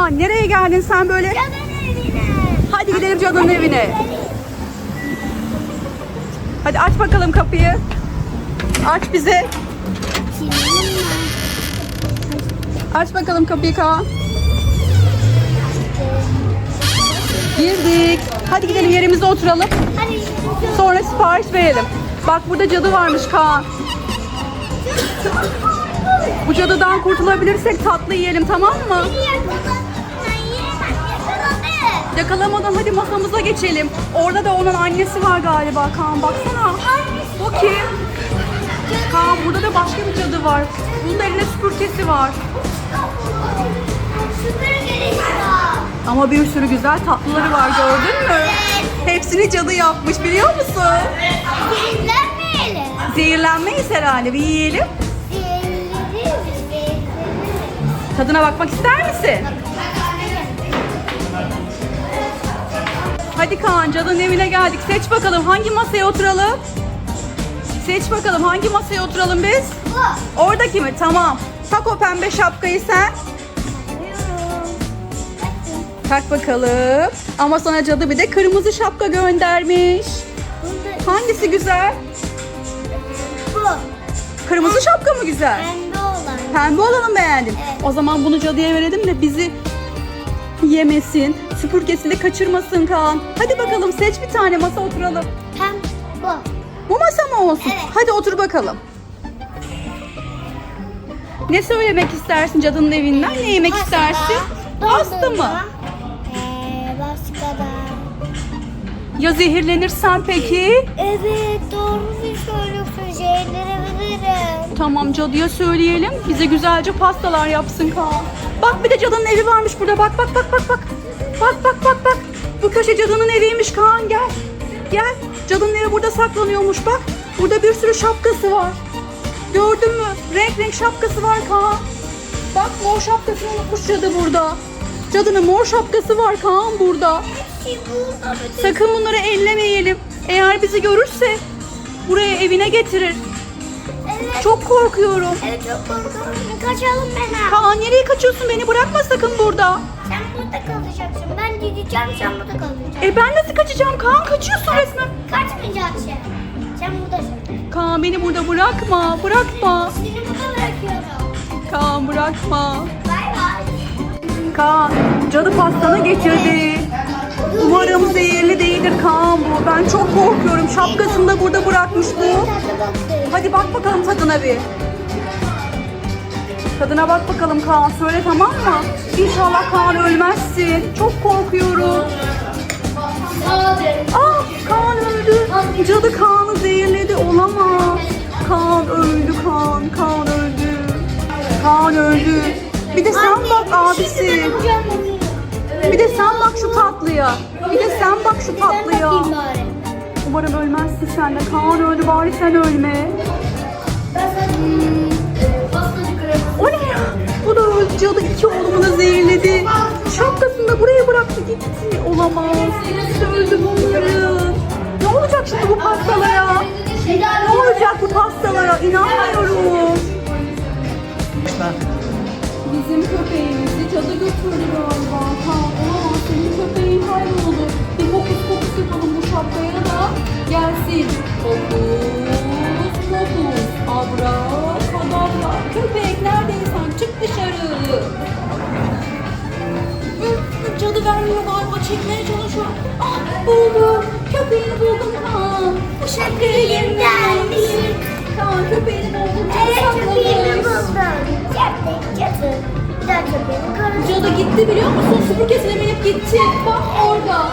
Kaan nereye geldin sen böyle? Cadının evine. Hadi gidelim cadının evine. Hadi aç bakalım kapıyı. Aç bize. Aç bakalım kapıyı Kaan. Girdik. Hadi gidelim yerimize oturalım. Sonra sipariş verelim. Bak burada cadı varmış Kaan. Bu cadıdan kurtulabilirsek tatlı yiyelim tamam mı? Yakalamadan hadi masamıza geçelim. Orada da onun annesi var galiba Kaan baksana. Bu kim? Kaan burada da başka bir cadı var. Bunun da elinde süpürgesi var. Ama bir sürü güzel tatlıları var gördün mü? Hepsini cadı yapmış biliyor musun? Zehirlenmeyiz herhalde bir yiyelim. Tadına bakmak ister misin? Hadi Kaan cadının evine geldik. Seç bakalım hangi masaya oturalım? Seç bakalım hangi masaya oturalım biz? Oradaki mi? Tamam. Tak o pembe şapkayı sen. Tak bakalım. Ama sana cadı bir de kırmızı şapka göndermiş. Hangisi güzel? Bu. Kırmızı şapka mı güzel? Pembe olan. Pembe olanı mı beğendin? Evet. O zaman bunu cadıya verelim de bizi yemesin. Süpürgesini kaçırmasın Kaan. Hadi bakalım seç bir tane masa oturalım. Pem bu. Bu masa mı olsun? Evet. Hadi otur bakalım. Ne söylemek istersin cadının evinden? Ne yemek Pasta. istersin? Pasta mı? Ee, başka da. Ya zehirlenirsen peki? Evet doğru bir söylüyorsun. Zehirlenebilirim. Tamam cadıya söyleyelim. Bize güzelce pastalar yapsın Kaan. Bak bir de cadının evi varmış burada. Bak bak bak bak bak. Bak bak bak bak. Bu köşe cadının eviymiş Kaan gel. Gel. Cadının evi burada saklanıyormuş bak. Burada bir sürü şapkası var. Gördün mü? Renk renk şapkası var Kaan. Bak mor şapkasını unutmuş cadı burada. Cadının mor şapkası var Kaan burada. Sakın bunları ellemeyelim. Eğer bizi görürse buraya evine getirir. Evet. Çok korkuyorum. Evet çok korkuyorum. Kaçalım ben. Kaan nereye kaçıyorsun? Beni bırakma sakın burada. Sen burada kalacaksın. Ben gideceğim sen burada kalacaksın. E ben nasıl kaçacağım? Kaan kaçıyorsun resmen. Kaçmayacaksın. Sen buradasın. Kaan beni burada bırakma. Bırakma. Seni burada bırakıyorum. Kaan bırakma. Bay bay. Kaan cadı pastanı getirdi. Umarım zehirli değildir Kaan bu. Ben çok korkuyorum. Şapkasını da burada bırakmış bu. Hadi bak bakalım tadına bir. Tadına bak bakalım Kaan. Söyle tamam mı? İnşallah Kaan ölmezsin. Çok korkuyorum. Aa Kaan öldü. Cadı Kaan'ı zehirledi. Olamaz. Kaan öldü Kaan. Kaan öldü. Kaan öldü. Bir de sen bak abisi. Bir de sen bak şu tatlıya. Bir de sen bak şu tatlıya. Umarım ölmezsin sen de. Kaan öldü bari sen ölme. Zehirledi. Şapkasını da buraya bıraktı gitti. Olamaz. Hepsi öldü bunların. Ne olacak şimdi bu pastalara? Ne olacak bu pastalara? İnanmıyorum. Bizim köpeğimizi Vermiyor galiba. Çekmeye çalışıyor. Ah buldum. Köpeğini buldum Kaan. Bu şapkaya yenilmiş. Kaan köpeğini buldum. Cadı Evet köpeğimi buldum. Cadı, cadı. Bir daha köpeğimi karıştırdım. Cadı gitti biliyor musun? Süpürgesine binip gitti. Bak orada.